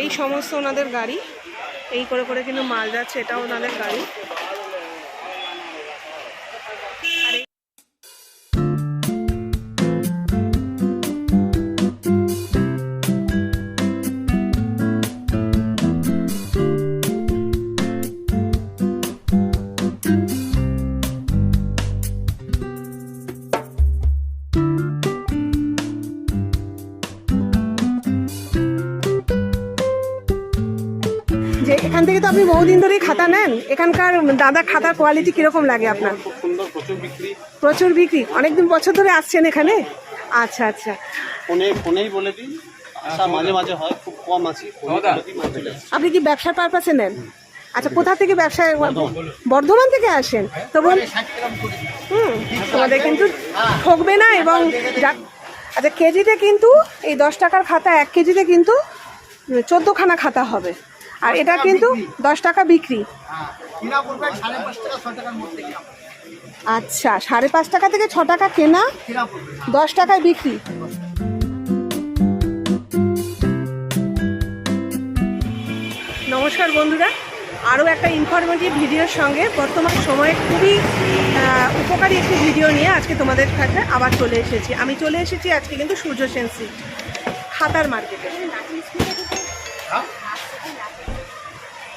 এই সমস্ত ওনাদের গাড়ি। এই করে করে কিন্তু মাল যাচ্ছে এটাও ওনাদের গাড়ি। বহুদিন ধরেই খাতা নেন? এখানকার দাদা খাতার কোয়ালিটি কীরকম লাগে আপনার? প্রচুর বিক্রি। প্রচুর বিক্রি। অনেকদিন বছর ধরে আসছেন এখানে? আচ্ছা আচ্ছা। ফোনে ফোনেই বলে দিই মাঝে মাঝে হয় খুব কম আছি। আপনি কি ব্যবসার পারপাসে নেন? আচ্ছা কোথা থেকে ব্যবসা বর্ধমান। থেকে আসেন? তো বল হুম তোমাদের কিন্তু ঠকবে না এবং আচ্ছা কেজিতে কিন্তু এই দশ টাকার খাতা এক কেজিতে কিন্তু চোদ্দোখানা খাতা হবে। আর এটা কিন্তু দশ টাকা বিক্রি। পড়বে। আচ্ছা সাড়ে পাঁচ টাকা থেকে ছ টাকা কেনা দশ টাকায় বিক্রি। নমস্কার বন্ধুরা আরও একটা ইনফরমেটিভ ভিডিওর সঙ্গে বর্তমান সময়ে খুবই উপকারী একটি ভিডিও নিয়ে আজকে তোমাদের কাছে আবার চলে এসেছি। আমি চলে এসেছি আজকে কিন্তু সূর্য সেন্সি খাতার মার্কেটে।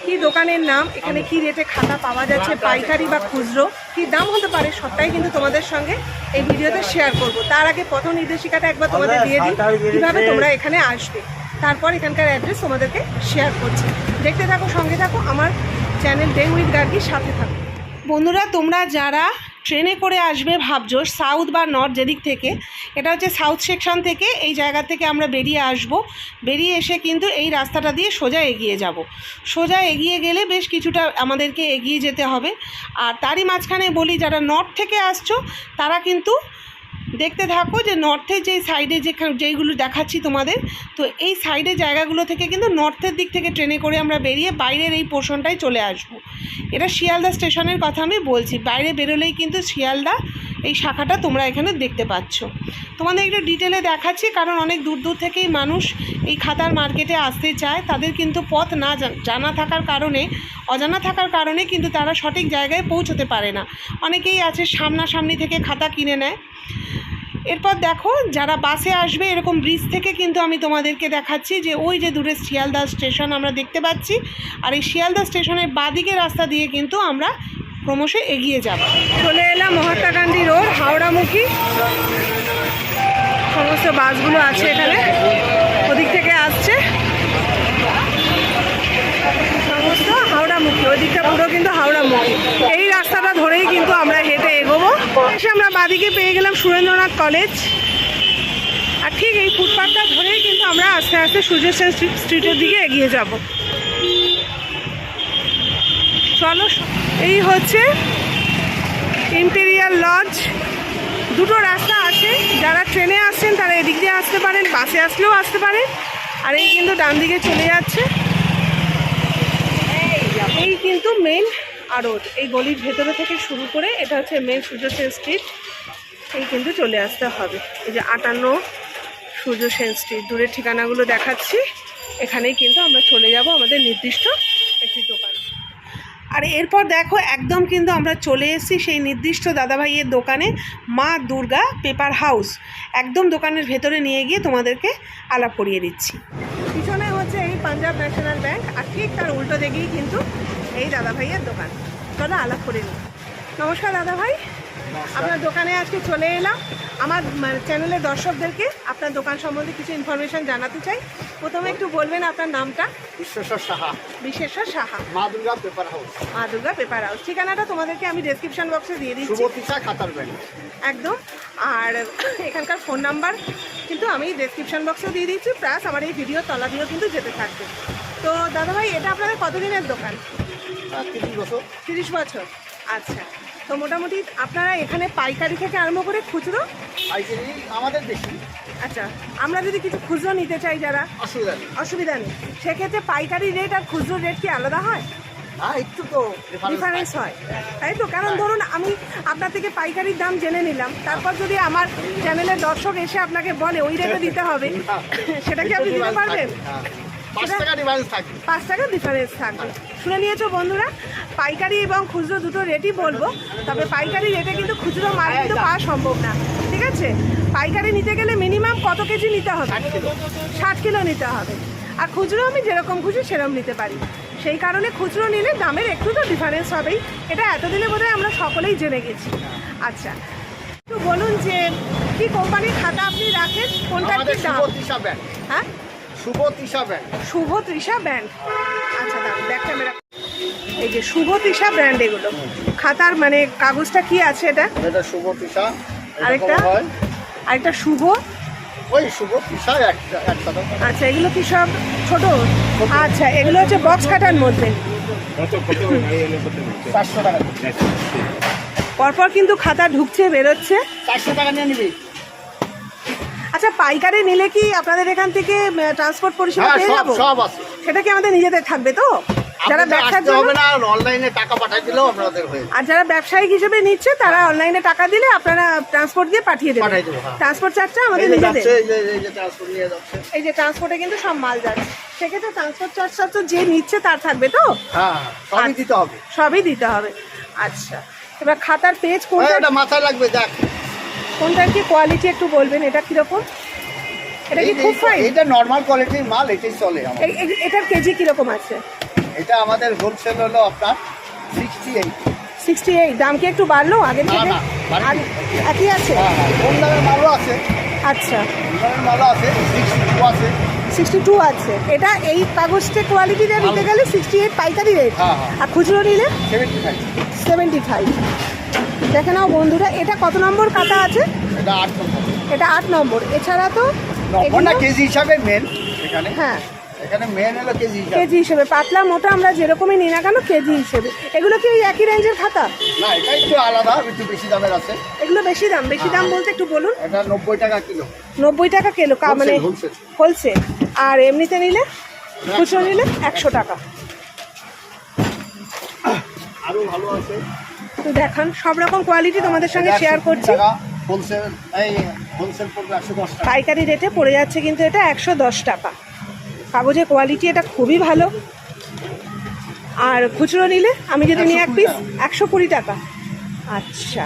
কি দোকানের নাম? এখানে কি রেটে খাতা পাওয়া যাচ্ছে? পাইকারি বা খুচরো? কি দাম হতে পারে? সবটাই কিন্তু তোমাদের সঙ্গে এই ভিডিওতে শেয়ার করব। তার আগে পথ নির্দেশিকাটা একবার তোমাদের দিয়ে দিই। কীভাবে তোমরা এখানে আসবে? তারপর এখানকার অ্যাড্রেস তোমাদেরকে শেয়ার করছি। দেখতে থাকো সঙ্গে থাকো আমার চ্যানেল ডে উইথ গার্গির সাথে থাকো। বন্ধুরা তোমরা যারা ট্রেনে করে আসবে ভাবছ সাউথ বা নর্থ যেদিক থেকে। এটা হচ্ছে সাউথ সেকশন থেকে, এই জায়গা থেকে আমরা বেরিয়ে আসব। বেরিয়ে এসে কিন্তু এই রাস্তাটা দিয়ে সোজা এগিয়ে যাব। সোজা এগিয়ে গেলে বেশ কিছুটা আমাদেরকে এগিয়ে যেতে হবে। আর তারই মাঝখানে বলি, যারা নর্থ থেকে আসছো, তারা কিন্তু দেখতে থাকো যে নর্থের যে সাইডে যেখানে যেইগুলো দেখাচ্ছি তোমাদের, তো এই সাইডে জায়গাগুলো থেকে কিন্তু নর্থের দিক থেকে ট্রেনে করে আমরা বেরিয়ে বাইরের এই পোর্শনটায় চলে আসব। এটা শিয়ালদা স্টেশনের কথা আমি বলছি, বাইরে বেরোলেই কিন্তু শিয়ালদা এই শাখাটা তোমরা এখানে দেখতে পাচ্ছ। তোমাদের একটু ডিটেলে দেখাচ্ছি, কারণ অনেক দূর দূর থেকেই মানুষ এই খাতার মার্কেটে আসতে চায়। তাদের কিন্তু পথ না জানা থাকার কারণে, অজানা থাকার কারণে কিন্তু তারা সঠিক জায়গায় পৌঁছতে পারে না। অনেকেই আছে সামনাসামনি থেকে খাতা কিনে নেয়। এরপর দেখো, যারা বাসে আসবে, এরকম ব্রিজ থেকে কিন্তু আমি তোমাদেরকে দেখাচ্ছি যে ওই যে দূরে শিয়ালদা স্টেশন আমরা দেখতে পাচ্ছি। আর এই শিয়ালদা স্টেশনের বাদিকে রাস্তা দিয়ে কিন্তু আমরা ক্রমশ এগিয়ে যাব। চলে এলাম মহাত্মা গান্ধী রোড হাওড়ামুখী। সমস্ত বাসগুলো আছে এখানে। ওদিক থেকে আসছে। সমস্ত হাওড়ামুখী ওই দিকটা পুরো কিন্তু হাওড়ামুখী। এই রাস্তাটা ধরেই কিন্তু আমরা এসে আমরা বাদিকে পেয়ে গেলাম সুরেন্দ্রনাথ কলেজ। আর ঠিক এই ফুটপাথটা ধরেই কিন্তু আমরা আস্তে আস্তে সূর্য সেন স্ট্রিট- স্ট্রিটের দিকে এগিয়ে যাব। চলো, এই হচ্ছে ইম্পেরিয়াল লজ দুটো রাস্তা আছে, যারা ট্রেনে আসছেন তারা এদিক দিয়ে আসতে পারেন, বাসে আসলেও আসতে পারেন। আর এই কিন্তু ডান দিকে চলে যাচ্ছে। এই কিন্তু মেন আড়ত এই গলির ভেতরে থেকে শুরু করে এটা হচ্ছে মেন সূর্য সেন স্ট্রিট এই কিন্তু চলে আসতে হবে। এই যে আটান্ন সূর্য সেন স্ট্রিট দূরের ঠিকানাগুলো দেখাচ্ছি। এখানেই কিন্তু আমরা চলে যাব আমাদের নির্দিষ্ট একটি দোকান। আর এরপর দেখো, একদম কিন্তু আমরা চলে এসেছি সেই নির্দিষ্ট দাদাভাইয়ের দোকানে, মা দুর্গা পেপার হাউস। একদম দোকানের ভেতরে নিয়ে গিয়ে তোমাদেরকে আলাপ করিয়ে দিচ্ছি। পিছনে হচ্ছে এই পাঞ্জাব ন্যাশনাল ব্যাংক, আর ঠিক তার উল্টো দিকেই কিন্তু এই দাদাভাইয়ের দোকান। চলো আলাপ করে নিই। নমস্কার দাদাভাই আপনার দোকানে আজকে চলে এলাম। আমার চ্যানেলের দর্শকদেরকে আপনার দোকান সম্বন্ধে কিছু ইনফরমেশন জানাতে চাই। প্রথমে একটু বলবেন আপনার নামটা। বিশ্বেশ্বর সাহা। বিশেশ্বর সাহা। মা দুর্গা পেপার হাউস। মা দুর্গা পেপার হাউস। ঠিকানাটা তোমাদেরকে আমি ডেসক্রিপশন বক্সে দিয়ে দিচ্ছি। খাতার ব্যাংক। একদম। আর এখানকার ফোন নাম্বার কিন্তু আমি ডেসক্রিপশন বক্সেও দিয়ে দিচ্ছি। প্লাস আমার এই ভিডিও তলা দিয়েও কিন্তু যেতে থাকবে। তো দাদাভাই এটা আপনাদের কতদিনের দোকান? বছর। তিরিশ বছর। আচ্ছা তো মোটামুটি আপনারা এখানে পাইকারি থেকে আরম্ভ করে খুচরো? পাইকারি আমাদের বেশি। আচ্ছা আমরা যদি কিছু খুচরো নিতে চাই যারা অসুবিধা নেই। অসুবিধা নেই। সেক্ষেত্রে পাইকারি রেট আর খুচরো রেট কি আলাদা হয়? হ্যাঁ একটু তো ডিফারেন্স হয়। তাই তো? কারণ ধরুন আমি আপনার থেকে পাইকারির দাম জেনে নিলাম। তারপর যদি আমার চ্যানেলের দর্শক এসে আপনাকে বলে ওই রেটে দিতে হবে সেটা কি আপনি দিতে পারবেন? হ্যাঁ। পাঁচ টাকা ডিফারেন্স থাকবে শুনে নিয়েছো বন্ধুরা পাইকারি এবং খুচরো দুটো রেটই বলব। তবে পাইকারি রেটে কিন্তু খুচরো মাল কিন্তু পাওয়া সম্ভব না। ঠিক আছে? পাইকারি নিতে গেলে মিনিমাম কত কেজি নিতে হবে? ষাট কিলো। নিতে হবে। আর খুচরো আমি যেরকম খুশি সেরকম নিতে পারি। সেই কারণে খুচরো নিলে দামের একটু তো ডিফারেন্স হবেই। এটা এতদিনে বোধহয় আমরা সকলেই জেনে গেছি। আচ্ছা একটু বলুন যে কি কোম্পানির খাতা আপনি রাখেন? কোনটার কি দাম? হ্যাঁ? শুভ তৃষা শুভ তৃষা ব্র্যান্ড আচ্ছা দাঁড়ান ব্যাক ক্যামেরা এই যে শুভ তৃষা ব্র্যান্ড এগুলো খাতার মানে কাগজটা কি আছে এটা? এটা শুভ তৃষা আরেকটা? এরকম হয়? আরেকটা শুভ? ওই শুভ তৃষা আচ্ছা এগুলো কি সব ছোট? আচ্ছা এগুলো হচ্ছে বক্স খাতার মধ্যে। পরপর কিন্তু খাতা ঢুকছে বেরোচ্ছে। চারশো টাকা নিয়ে নিবি। আচ্ছা পাইকারি নিলে কি আপনাদের এখান থেকে ট্রান্সপোর্ট পরিষেবা হ্যাঁ পেয়ে যাব? সব আছে। সেটা কি আমাদের নিজেদের থাকবে তো? যারা ব্যবসার হবে না অনলাইনে টাকা পাঠাই দিলেও আপনাদের হয়ে আর যারা ব্যবসায়িক হিসেবে নিচ্ছে তারা অনলাইনে টাকা দিলে আপনারা ট্রান্সপোর্ট দিয়ে পাঠিয়ে দেবেন। দেবো, হ্যাঁ। ট্রান্সপোর্ট চার্জটা আমাদের এই যে নিজেদের। এই যে এই যে ট্রান্সপোর্ট ট্রান্সপোর্টে কিন্তু সব মাল যাচ্ছে। সেক্ষেত্রে ট্রান্সপোর্ট চার্জটা তো যে নিচ্ছে তার থাকবে তো? হ্যাঁ সবই আচ্ছা। দিতে হবে। সবই দিতে হবে। আচ্ছা। এবার খাতার পেজ কোনটা মাথায় লাগবে দেখ। কোনটার কি কোয়ালিটি একটু বলবেন? এটা কীরকম? এটা কি খুব ফাইন এইটা নর্মাল কোয়ালিটির মাল এটাই চলে এটার কেজি কীরকম আছে? এটা আমাদের হোলসেল হলো আপনার সিক্সটি এইট সিক্সটি এইট দাম কি একটু বাড়লো আগের থেকে? একই আছে? হ্যাঁ হ্যাঁ কম দামের মালও আছে? আচ্ছা। দামের মালও আছে? সিক্সটি টু আছে। সিক্সটি টু আছে। এটা এই কাগজটা কোয়ালিটি নিতে গেলে সিক্সটি এইট পাইকারি রেট হ্যাঁ। আর খুচরো নিলে সেভেন্টি ফাইভ সেভেন্টি ফাইভ দেখে নাও বন্ধুরা এটা কত নম্বর কাটা আছে? এটা আট নম্বর। এটা আট নম্বর। এছাড়া তো নম্বর কেজি হিসাবে মেন এখানে। হ্যাঁ। এখানে মেন হলো কেজি হিসাবে। কেজি হিসেবে। পাতলা মোটা আমরা যেরকমই নিই না কেন কেজি হিসেবে। এগুলো কি ওই একই রেঞ্জের খাতা? না এটা একটু আলাদা একটু বেশি দামের আছে। এগুলো বেশি দাম? বেশি দাম বলতে একটু বলুন। এটা নব্বই টাকা কিলো। নব্বই টাকা কিলো মানে। হোলসেল আর এমনিতে নিলে? খুচরো নিলে একশো টাকা। আরও ভালো আছে। তো দেখান সব রকম কোয়ালিটি তোমাদের সঙ্গে শেয়ার করছি। পাইকারি রেটে পড়ে যাচ্ছে কিন্তু এটা একশো দশ টাকা। কাগজের কোয়ালিটি এটা খুবই ভালো। আর খুচরো নিলে আমি যদি নিই এক পিস একশো কুড়ি টাকা। আচ্ছা।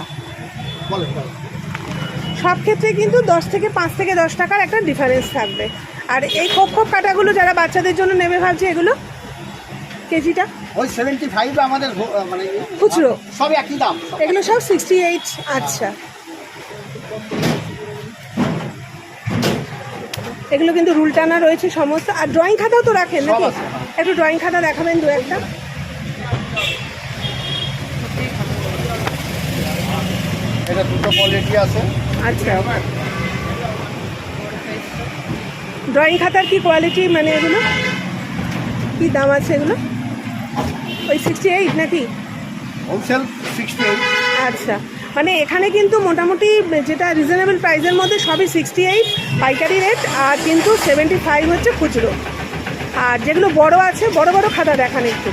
সব ক্ষেত্রে কিন্তু দশ থেকে পাঁচ থেকে দশ টাকার একটা ডিফারেন্স থাকবে। আর এই খোপ খোপ কাটাগুলো যারা বাচ্চাদের জন্য নেবে ভাবছে এগুলো? কেজিটা? ওই সেভেন্টি ফাইভ আমাদের মানে খুচরো। সব একই দাম এগুলো সব সিক্সটি এইট আচ্ছা। এগুলো কিন্তু রুল টানা রয়েছে সমস্ত। আর ড্রয়িং খাতাও তো রাখেন নাকি? হ্যাঁ। একটু ড্রয়িং খাতা দেখাবেন দু একটা। এটা দুটো কোয়ালিটি আছে। আচ্ছা। ড্রয়িং খাতার কি কোয়ালিটি মানে এগুলো? কি দাম আছে এগুলো? ওই সিক্সটি এইট নাকি? হোলসেল সিক্সটি এইট আচ্ছা। মানে এখানে কিন্তু মোটামুটি যেটা রিজনেবল প্রাইসের মধ্যে সবই সিক্সটি এইট পাইকারি রেট আর কিন্তু সেভেন্টি ফাইভ হচ্ছে খুচরো। আর যেগুলো বড় আছে বড় বড় খাতা দেখান একটু।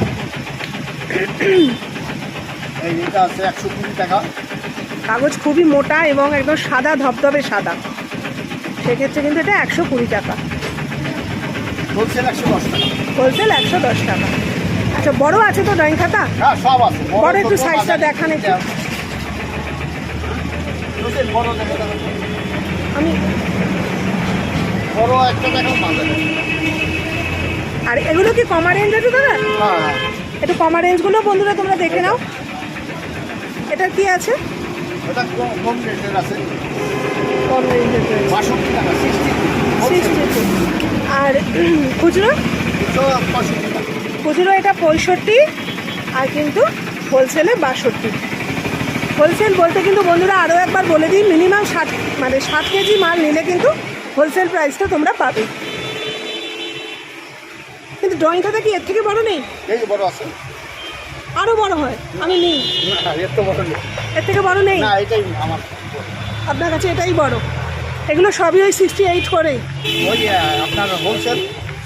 কাগজ খুবই মোটা এবং একদম সাদা ধবধবে সাদা। সেক্ষেত্রে কিন্তু এটা একশো কুড়ি টাকা। হোলসেল একশো দশ টাকা। হোলসেল একশো দশ টাকা। আচ্ছা বড় আছে তো ড্রয়িং খাতা? হ্যাঁ সব আছে। বড় একটু সাইজটা দেখান একটু। আমি বড় একটা আর এগুলো কি কমা রেঞ্জ আছে দাদা? হ্যাঁ হ্যাঁ। একটু কমা রেঞ্জগুলো বন্ধুরা তোমরা দেখে নাও। এটা কি আছে? ওটা কম- রেটের আছে। কম রেঞ্জের বাষট্টি টাকা সিক্সটি আর খুচরো? পঁয়ষট্টি খুচরো এটা পঁয়ষট্টি আর কিন্তু হোলসেলে বাষট্টি হোলসেল বলতে কিন্তু বন্ধুরা আরও একবার বলে দিই মিনিমাম ষাট মানে ষাট কেজি মাল নিলে কিন্তু হোলসেল প্রাইসটা তোমরা পাবে। কিন্তু ড্রয়িং খাতা কি এর থেকে বড় নেই? বড় আছে। আরও বড় হয় আমি নিই। এর থেকে বড় নেই? আপনার কাছে এটাই বড়। এগুলো সবই ওই সিক্সটি এইট করেই wholesale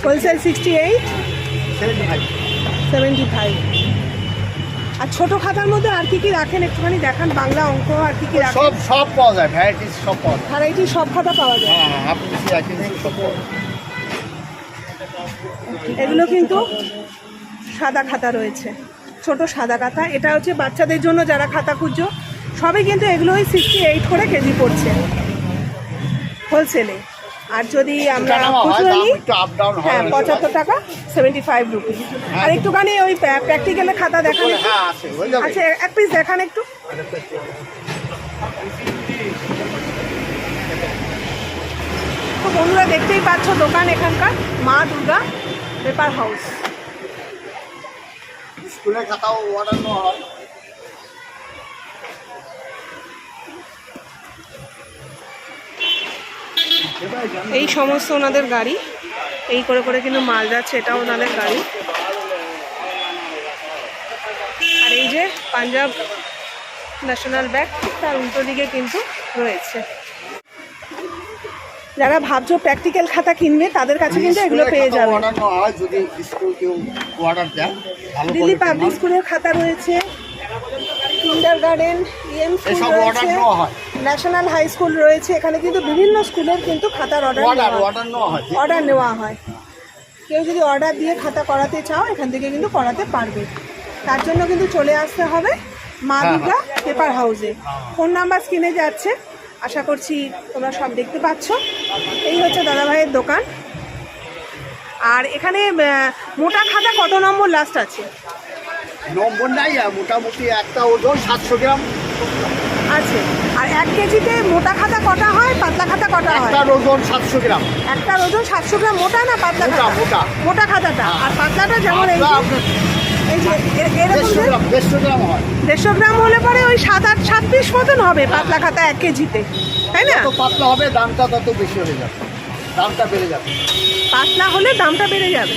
wholesale sixty eight seventy five. আর ছোটো খাতার মধ্যে আর কি কি রাখেন? একটুখানি দেখান বাংলা অঙ্ক আর কি কি রাখেন? সব সব পাওয়া যায় ভ্যারাইটিস সব পাওয়া যায়। ভ্যারাইটি সব খাতা পাওয়া যায়? হ্যাঁ হ্যাঁ আপনি সব এগুলো কিন্তু সাদা খাতা রয়েছে। ছোট সাদা খাতা। এটা হচ্ছে বাচ্চাদের জন্য যারা খাতা খুঁজছো সবই কিন্তু এগুলোই সিক্সটি এইট করে কেজি পড়ছে। হোলসেলে আর যদি আমরা খুচরো নিই হয়। পঁচাত্তর টাকা সেভেন্টি ফাইভ রুপিস আর একটুখানি ওই প্র্যাকটিক্যালের খাতা দেখান। হ্যাঁ আচ্ছা এক পিস দেখান একটু। তো বন্ধুরা দেখতেই পাচ্ছ দোকান এখানকার মা দুর্গা পেপার হাউস। স্কুলের খাতাও অর্ডার হয়। এই সমস্ত ওনাদের গাড়ি। এই করে করে কিন্তু মাল যাচ্ছে এটাও ওনাদের গাড়ি। আর এই যে পাঞ্জাব ন্যাশনাল ব্যাংক তার উল্টো দিকে কিন্তু রয়েছে। যারা ভাবছ প্র্যাকটিক্যাল খাতা কিনবে তাদের কাছে কিন্তু এগুলো পেয়ে যাবে। দিল্লি পাবলিক স্কুলের খাতা রয়েছে। কিন্ডার গার্ডেন ইএম স্কুল রয়েছে। ন্যাশনাল হাই স্কুল রয়েছে এখানে কিন্তু বিভিন্ন স্কুলের কিন্তু খাতার অর্ডার অর্ডার অর্ডার নেওয়া হয়। অর্ডার নেওয়া হয়। কেউ যদি অর্ডার দিয়ে খাতা করাতে চাও এখান থেকে কিন্তু করাতে পারবে। তার জন্য কিন্তু চলে আসতে হবে মা হ্যাঁ, দুর্গা পেপার হাউসে ফোন নাম্বার স্ক্রিনে যাচ্ছে। আশা করছি তোমরা সব দেখতে পাচ্ছ। এই হচ্ছে দাদাভাইয়ের দোকান। আর এখানে মোটা খাতা কত নম্বর লাস্ট আছে? নম্বর নাই মোটামুটি একটা ওজন সাতশো গ্রাম। আছে। আর এক কেজিতে মোটা খাতা কটা হয়? পাতলা খাতা কটা হয়? একটা ওজন সাতশো গ্রাম। একটা ওজন সাতশো গ্রাম। মোটা না পাতলা খাতা? মোটা। মোটা খাতাটা। আর পাতলাটা যেমন এই যে এরকম দেড়শো গ্রাম হয়। দেড়শো গ্রাম হলে পরে ওই সাত আট সাত পিস মতন হবে পাতলা খাতা এক কেজিতে। তাই না? পাতলা হবে দামটা তত বেশি হয়ে যাবে। দামটা বেড়ে যাবে। পাতলা হলে দামটা বেড়ে যাবে।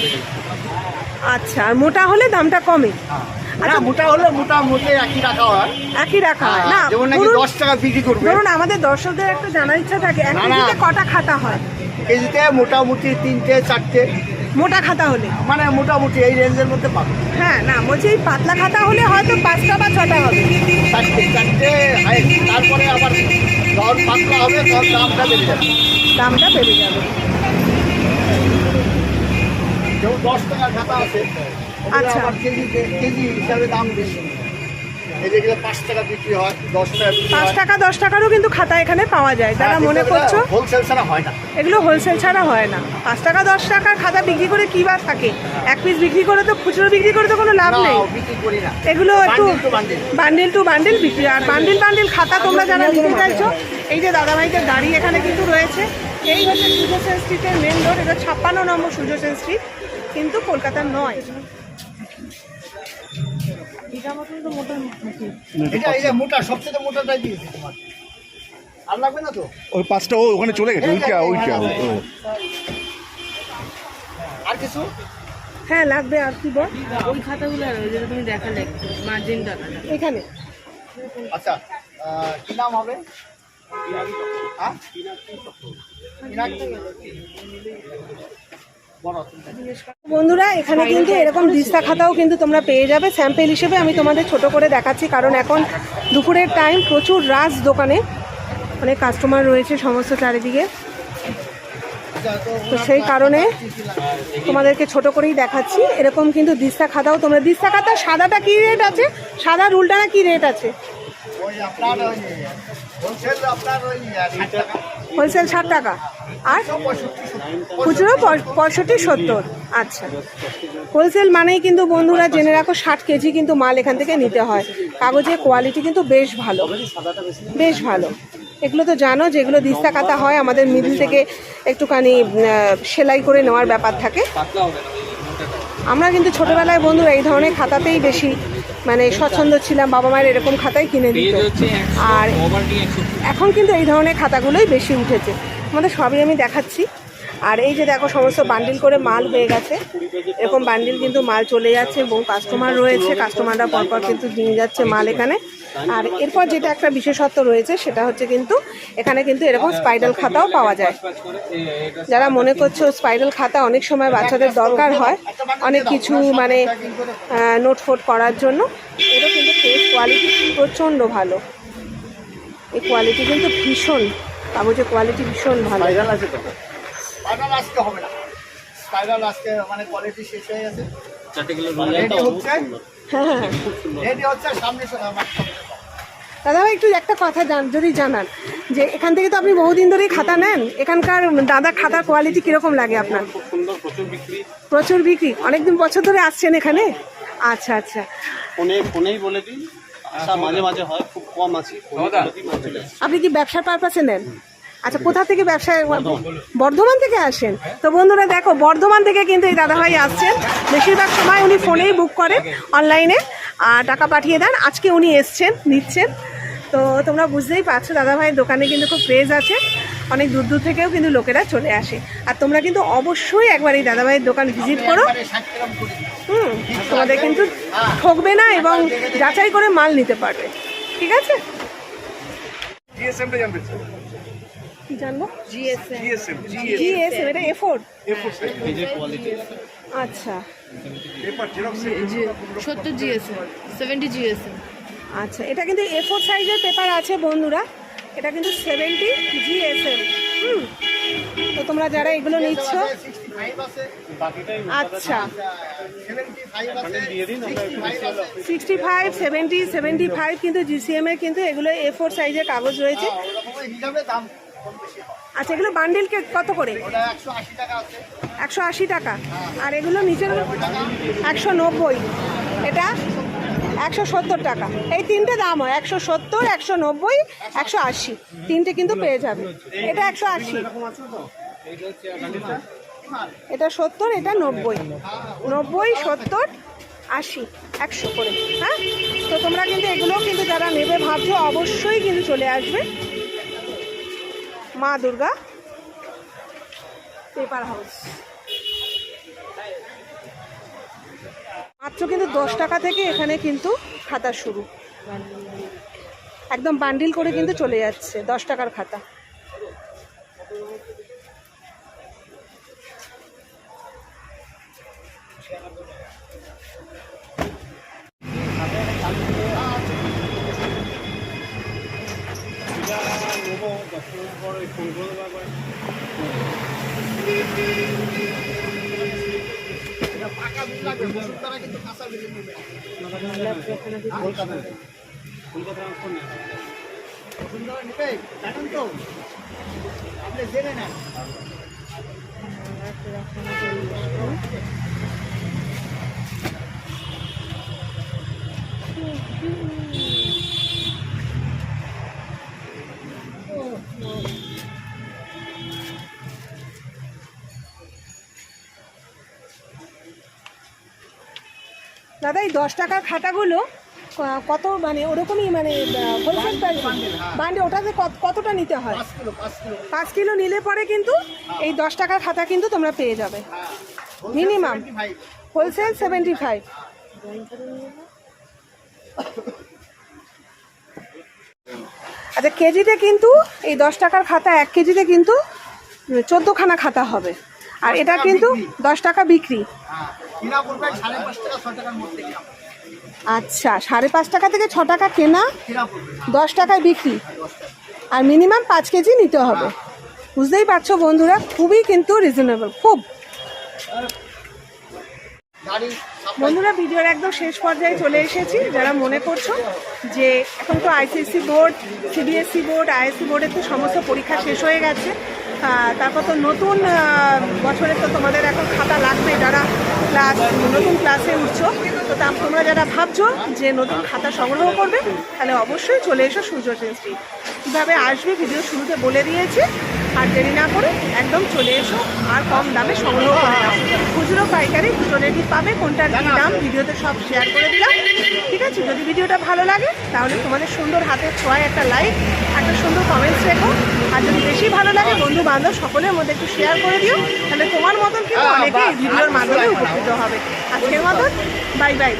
আচ্ছা আর মোটা হলে দামটা কমে। আচ্ছা মোটা হলে মোটামুটি একই টাকা হয়। একই রাখা হয়। না যেমন নাকি ধরুন- দশ টাকা বিক্রি করবে। ধরুন আমাদের দর্শকদের একটা জানার ইচ্ছা থাকে এক না, না। কেজিতে কটা খাতা হয়? কেজিতে মোটামুটি তিনটে চারটে। মোটা খাতা হলে? মানে মোটামুটি এই রেঞ্জের মধ্যে পাবে। হ্যাঁ না বলছি এই পাতলা খাতা হলে হয়তো পাঁচটা বা ছটা হবে। চারটে চারটে highest। তারপরে আবার যখন পাতলা হবে তখন দামটা বেড়ে যাবে। দামটা বেড়ে যাবে। যেমন দশ টাকার খাতা আছে। আচ্ছা। কেজি কেজি হিসাবে দাম বেশি। পাঁচ টাকা বিক্রি হয় দশ টাকা পাঁচ টাকা দশ টাকারও কিন্তু খাতা এখানে পাওয়া যায়। যারা মনে করছ হোলসেল ছাড়া হয় না। এগুলো হোলসেল ছাড়া হয় না। পাঁচ টাকা দশ টাকার খাতা বিক্রি করে কি বার থাকে? এক পিস বিক্রি করে তো খুচরো বিক্রি করে তো কোনো লাভ নেই। এগুলো একটু। বান্ডিল টু বান্ডিল বিক্রি। আর বান্ডিল বান্ডিল খাতা তোমরা যারা নিতে চাইছো এই যে দাদাভাইদের গাড়ি এখানে কিন্তু রয়েছে। এই হচ্ছে সূর্য সেন স্ট্রিটের মেন রোড এটা ছাপ্পান্ন নম্বর সূর্য সেন স্ট্রিট কিন্তু কলকাতার নয়। এটা মোটা সবচেয়ে মোটাটাই দিয়েছি তোমার। আর লাগবে না তো? ওই পাঁচটা ওখানে চলে গেছে ওইটা ওইটা ও, ও। আর কিছু? হ্যাঁ লাগবে আর কি বল? ওই খাতাগুলো আর ওই যেটা তুমি দেখালে মার্জিন টাকাটা এখানে। আচ্ছা কি নাম হবে? হ্যাঁ? বন্ধুরা এখানে কিন্তু এরকম দিস্তা খাতাও কিন্তু তোমরা পেয়ে যাবে। স্যাম্পেল হিসেবে আমি তোমাদের ছোট করে দেখাচ্ছি কারণ এখন দুপুরের টাইম প্রচুর রাস দোকানে। অনেক কাস্টমার রয়েছে সমস্ত চারিদিকে। তো সেই কারণে তোমাদেরকে ছোট করেই দেখাচ্ছি। এরকম কিন্তু দিস্তা খাতাও তোমরা দিস্তা খাতা সাদাটা কি রেট আছে? সাদা রুলটা কি রেট আছে? ওই আপনার ওই হোলসেল আপনার ওই আহ, ষাট টাকা হোলসেল ষাট টাকা। আর খুচরো পঁয়- পঁয়ষট্টি সত্তর। আচ্ছা। হোলসেল মানেই কিন্তু বন্ধুরা জেনে রাখো ষাট কেজি কিন্তু মাল এখান থেকে নিতে হয়। কাগজের কোয়ালিটি কিন্তু বেশ ভালো। বেশ ভালো। এগুলো তো জানো যেগুলো দিস্তা কাতা হয় আমাদের মিডিল থেকে একটুখানি সেলাই করে নেওয়ার ব্যাপার থাকে। আমরা কিন্তু ছোটবেলায় বন্ধুরা এই ধরনের খাতাতেই বেশি মানে স্বচ্ছন্দ ছিলাম বাবা মায়ের এরকম খাতাই কিনে দিত। আর এখন কিন্তু এই ধরনের খাতাগুলোই বেশি উঠেছে। আমাদের সবই আমি দেখাচ্ছি। আর এই যে দেখো, সমস্ত বান্ডিল করে মাল হয়ে গেছে। এরকম বান্ডিল কিন্তু মাল চলে যাচ্ছে, বহু কাস্টমার রয়েছে। কাস্টমাররা পরপর কিন্তু নিয়ে যাচ্ছে মাল এখানে। আর এরপর যেটা একটা বিশেষত্ব রয়েছে, সেটা হচ্ছে কিন্তু এখানে কিন্তু এরকম স্পাইডাল খাতাও পাওয়া যায়। যারা মনে করছ স্পাইডাল খাতা অনেক সময় বাচ্চাদের দরকার হয়, অনেক কিছু মানে নোট ফোট করার জন্য, এরও কিন্তু কোয়ালিটি প্রচণ্ড ভালো। এই কোয়ালিটি কিন্তু ভীষণ। কাগজের কোয়ালিটি ভীষণ ভালো। ফাইনাল আছে তো? ফাইনাল আজকে হবে না। স্পাইরাল আজকে মানে কোয়ালিটি শেষ হয়ে গেছে। দাদা ভাই একটু একটা কথা জান যদি জানান যে এখান থেকে তো আপনি বহুদিন ধরেই খাতা নেন এখানকার দাদা খাতার কোয়ালিটি কীরকম লাগে আপনার? খুব সুন্দর প্রচুর বিক্রি। প্রচুর বিক্রি। অনেকদিন বছর ধরে আসছেন এখানে? আচ্ছা আচ্ছা। ফোনে ফোনেই বলে দিন মাঝে মাঝে হয় খুব কম আছি। আপনি কি ব্যবসার পারপাসে নেন? আচ্ছা কোথা থেকে ব্যবসায় বর্ধমান। থেকে আসেন? তো বন্ধুরা দেখো বর্ধমান থেকে কিন্তু এই দাদাভাই আসছেন। বেশিরভাগ সময় উনি ফোনেই বুক করেন অনলাইনে আর টাকা পাঠিয়ে দেন। আজকে উনি এসছেন নিচ্ছেন। তো তোমরা বুঝতেই পারছ দাদাভাইয়ের দোকানে কিন্তু খুব ক্রেজ আছে। অনেক দূর দূর থেকেও কিন্তু লোকেরা চলে আসে। আর তোমরা কিন্তু অবশ্যই একবার এই দাদাভাইয়ের দোকান ভিজিট করো। হুম তোমাদের কিন্তু ঠকবে না এবং যাচাই করে মাল নিতে পারবে। ঠিক আছে জিএসএমটা জানতে চাই কি জানব জিএসএম জিএসএম জিএসএম এটা এফোর এফোর আচ্ছা পেপার জেরক্স সত্তর জিএসএম সেভেন্টি জিএসএম আচ্ছা এটা কিন্তু এ ফোর সাইজের পেপার আছে বন্ধুরা এটা কিন্তু সেভেন্টি জিএসএম হুম তো তোমরা যারা এগুলো নিচ্ছ 65 আছে বাকিটাই আচ্ছা। 75 আছে। দিয়ে দিন আমরা 65 আছে। Sixty five seventy seventy five কিন্তু জিসিএম এর কিন্তু এগুলো এ ফোর সাইজের কাগজ রয়েছে। হয় আচ্ছা এগুলো বান্ডিল কত করে? ওটা 180 টাকা আছে। একশো আশি টাকা। আর এগুলো নিচের একশো নব্বই। এটা একশো সত্তর টাকা। এই তিনটে দাম হয় একশো সত্তর একশো নব্বই একশো আশি। তিনটে কিন্তু পেয়ে যাবে। এটা একশো আশি। এটা সত্তর, এটা নব্বই। নব্বই, সত্তর, আশি, একশো করে হ্যাঁ? তো তোমরা কিন্তু এগুলো কিন্তু যারা নেবে ভাবছ, অবশ্যই কিন্তু চলে আসবে। মা দুর্গা পেপার হাউস। মাত্র কিন্তু দশ টাকা থেকে এখানে কিন্তু খাতা শুরু। একদম বান্ডিল করে কিন্তু চলে যাচ্ছে, দশ টাকার খাতা। পাকা বিল লাগবে কিন্তু কাঁচা বিল নেবে বসুন্ধরা নেবে জানেন তো আপনি জেনে নেন দাদা এই দশ টাকার খাতাগুলো কত মানে ওরকমই মানে হোলসেল প্রাইস বান্ডে ওটাতে কত- কতটা নিতে হয়? পাঁচ কিলো নিলে পরে কিন্তু এই দশ টাকার খাতা কিন্তু তোমরা পেয়ে যাবে। মিনিমাম হোলসেল সেভেন্টি ফাইভ আচ্ছা কেজিতে কিন্তু এই দশ টাকার খাতা এক কেজিতে কিন্তু চোদ্দোখানা খাতা হবে। আর এটা কিন্তু দশ টাকা বিক্রি। হ্যাঁ। কিনা পড়বে সাড়ে পাঁচ টাকা ছ টাকার মধ্যে আচ্ছা সাড়ে পাঁচ টাকা থেকে ছ টাকা কেনা দশ টাকায় বিক্রি। আর মিনিমাম পাঁচ কেজি নিতে হবে। বুঝতেই পারছ বন্ধুরা খুবই কিন্তু রিজনেবল খুব। বন্ধুরা ভিডিওর একদম শেষ পর্যায়ে চলে এসেছি। যারা মনে করছ যে এখন তো ICSE board CBSE board ISC বোর্ডের তো সমস্ত পরীক্ষা শেষ হয়ে গেছে তারপর তো নতুন বছরে তো তোমাদের এখন খাতা লাগবে যারা ক্লাস নতুন ক্লাসে উঠছো। তো তা তোমরা যারা ভাবছ যে নতুন খাতা সংগ্রহ করবে, তাহলে অবশ্যই চলে এসো সূর্য সেন্সটি কীভাবে আসবে ভিডিও শুরুতে বলে দিয়েছে। আর দেরি না করে একদম চলে এসো আর কম দামে সংগ্রহ করে নাও। খুচরো পাইকারি রেডি পাবে কোনটার কী দাম ভিডিওতে সব শেয়ার করে দিলাম। ঠিক আছে? যদি ভিডিওটা ভালো লাগে তাহলে তোমাদের সুন্দর হাতের ছোঁয়ায় একটা লাইক একটা সুন্দর কমেন্টস রেখো। আর যদি বেশি ভালো লাগে বন্ধু বান্ধব সকলের মধ্যে একটু শেয়ার করে দিও তাহলে তোমার মতন কিন্তু অনেকে এই ভিডিওর মাধ্যমে উপকৃত হবে। আজকের মতন বাই বাই